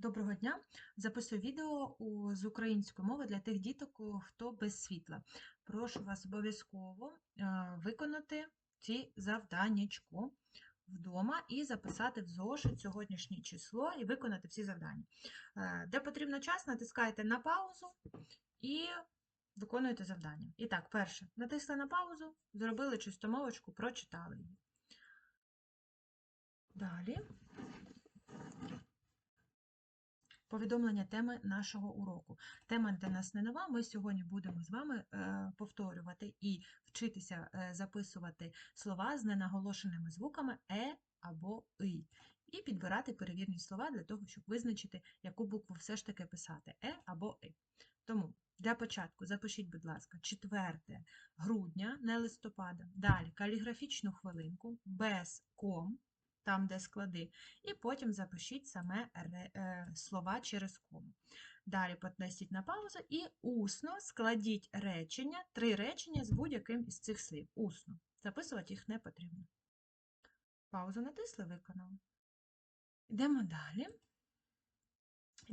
Доброго дня! Записую відео з української мови для тих діток, хто без світла. Прошу вас обов'язково е, виконати ці завданнячку вдома і записати в зошит сьогоднішнє число і виконати всі завдання. Е, Де потрібно час, натискаєте на паузу і виконуєте завдання. І так, перше, натисли на паузу, зробили чистомовочку, прочитали її. Далі. Повідомлення теми нашого уроку. Тема для нас не нова. Ми сьогодні будемо з вами е, повторювати і вчитися е, записувати слова з ненаголошеними звуками е або и. І підбирати перевірні слова для того, щоб визначити, яку букву все ж таки писати е або и. Тому для початку запишіть, будь ласка, 4 грудня, не листопада. Далі каліграфічну хвилинку без ком, там, де склади, і потім запишіть саме е, слова через кому. Далі потисніть на паузу і усно складіть речення, три речення з будь-яким із цих слів. Усно. Записувати їх не потрібно. Паузу натисли, виконали. Йдемо далі.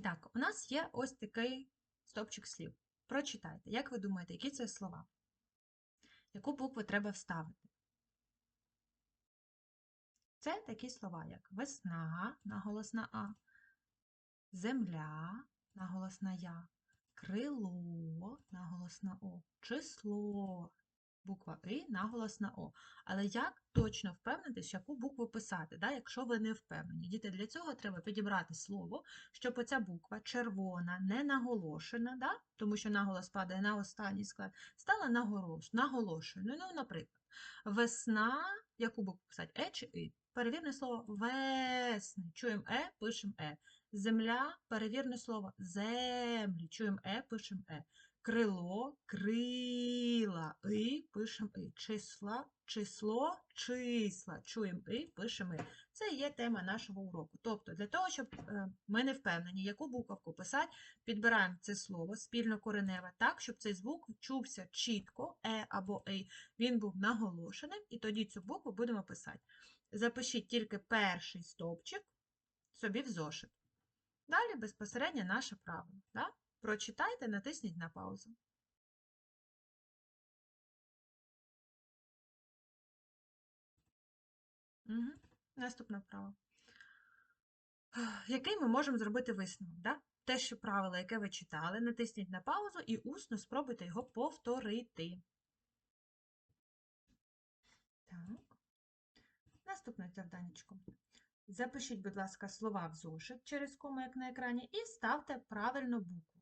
Так, у нас є ось такий стопчик слів. Прочитайте. Як ви думаєте, які це слова? Яку букву треба вставити? Це такі слова, як весна, наголосна А, земля, наголосна Я, крило, наголосна О, число, буква И, наголосна О. Але як точно впевнитись, яку букву писати, да, якщо ви не впевнені? Діти, для цього треба підібрати слово, щоб оця буква червона, не наголошена, да, тому що наголос падає на останній склад, стала наголошеною. Ну, наприклад, весна, яку букву писати? Е чи И? Перевірне слово весни. Чуємо е, пишемо е. Земля, перевірне слово землі. Чуємо е, пишемо е. Крило, крила, и, пишемо и. Числа, число, числа. Чуємо и, пишемо и. Це є тема нашого уроку. Тобто, для того, щоб е, ми не впевнені, яку буковку писати, підбираємо це слово спільно кореневе так, щоб цей звук чувся чітко, е або ей, він був наголошеним, і тоді цю букву будемо писати. Запишіть тільки перший стовпчик собі в зошит. Далі безпосередньо наше правило. Да? Прочитайте, натисніть на паузу. Угу. Наступна вправа. Який ми можемо зробити висновок? Да? Те, що правило, яке ви читали, натисніть на паузу і усно спробуйте його повторити. Так. Наступне завданнячко. Запишіть, будь ласка, слова в зошит через кому, як на екрані, і ставте правильну букву.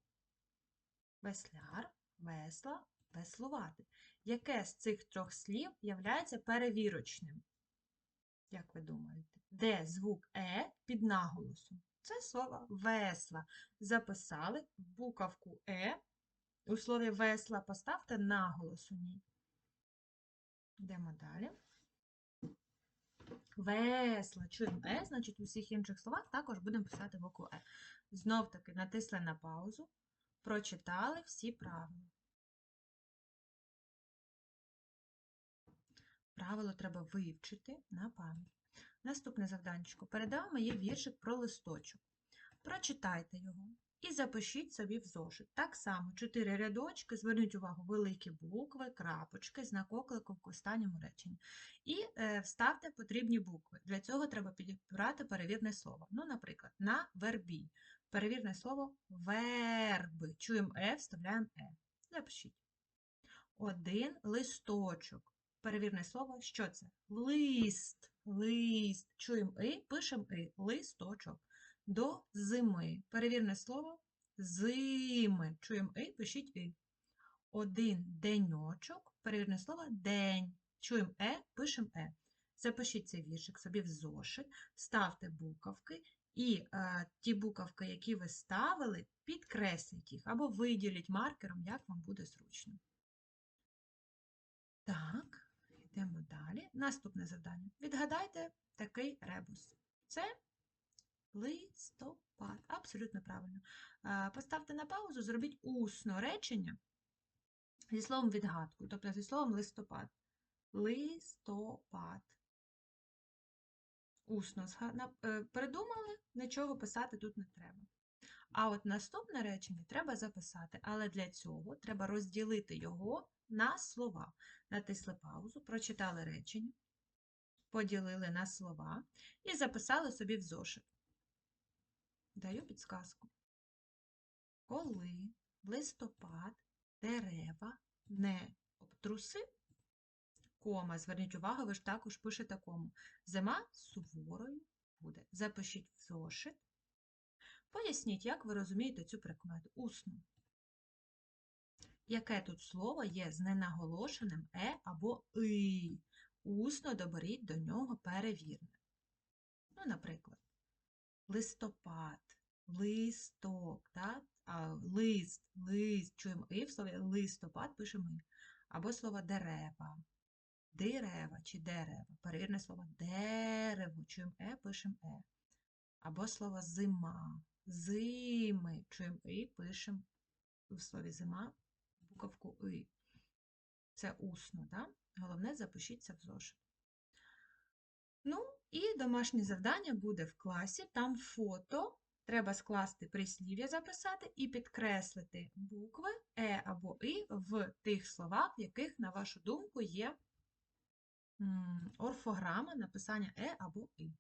Весляр, весла, веслувати. Яке з цих трьох слів являється перевірочним? Як ви думаєте? Де звук Е під наголосом? Це слово весла. Записали в буковку Е. У слові весла поставте наголос у ній. Йдемо далі. Весла. Чуємо Е, значить у всіх інших словах також будемо писати букву Е. Знов таки натисли на паузу, прочитали всі правила. Правило треба вивчити на пам'ять. Наступне завданчико. Перед вами є віршик про листочок. Прочитайте його і запишіть собі в зошит. Так само, чотири рядочки, зверніть увагу, великі букви, крапочки, знак оклику в останньому реченні. І е, вставте потрібні букви. Для цього треба підібрати перевірне слово. Ну, наприклад, на вербі. Перевірне слово верби. Чуємо Е, вставляємо Е. Запишіть. Один листочок. Перевірне слово, що це? Лист. Лист. Чуємо и, пишемо и. Листочок. До зими. Перевірне слово зими. Чуємо и, пишіть и. Один деньочок. Перевірне слово день. Чуємо е, пишемо е. Запишіть цей віршик собі в зошит, ставте буковки і е, ті буковки, які ви ставили, підкресліть їх або виділіть маркером, як вам буде зручно. Так, йдемо далі. Наступне завдання. Відгадайте такий ребус. Це листопад. Абсолютно правильно. Е, Поставте на паузу, зробіть усно речення зі словом відгадку, тобто зі словом листопад. Листопад. Усно е, придумали, нічого писати тут не треба. А от наступне речення треба записати, але для цього треба розділити його на слова. Натисли паузу, прочитали речення, поділили на слова і записали собі в зошит. Даю підсказку. Коли листопад дерева не обтрусив, кома, зверніть увагу, ви ж також пишете кому. Зима суворою буде. Запишіть в зошит. Поясніть, як ви розумієте цю прикмету усно. Яке тут слово є з ненаголошеним е або и? Усно доберіть до нього перевірне. Ну, наприклад, листопад, листок, да? а, лист, лист, чуємо і в слові листопад пишемо і. Або слово дерева, дерева чи дерева. Перевірне слово дерево, чуємо е, пишемо е. Або слово зима, зими, чуємо і, пишемо в слові зима буковку и. Це усно, да? Головне, запишіться в зошит. Ну, і домашнє завдання буде в класі, там фото. Треба скласти прислів'я записати і підкреслити букви Е або И в тих словах, в яких, на вашу думку, є орфограма написання Е або И.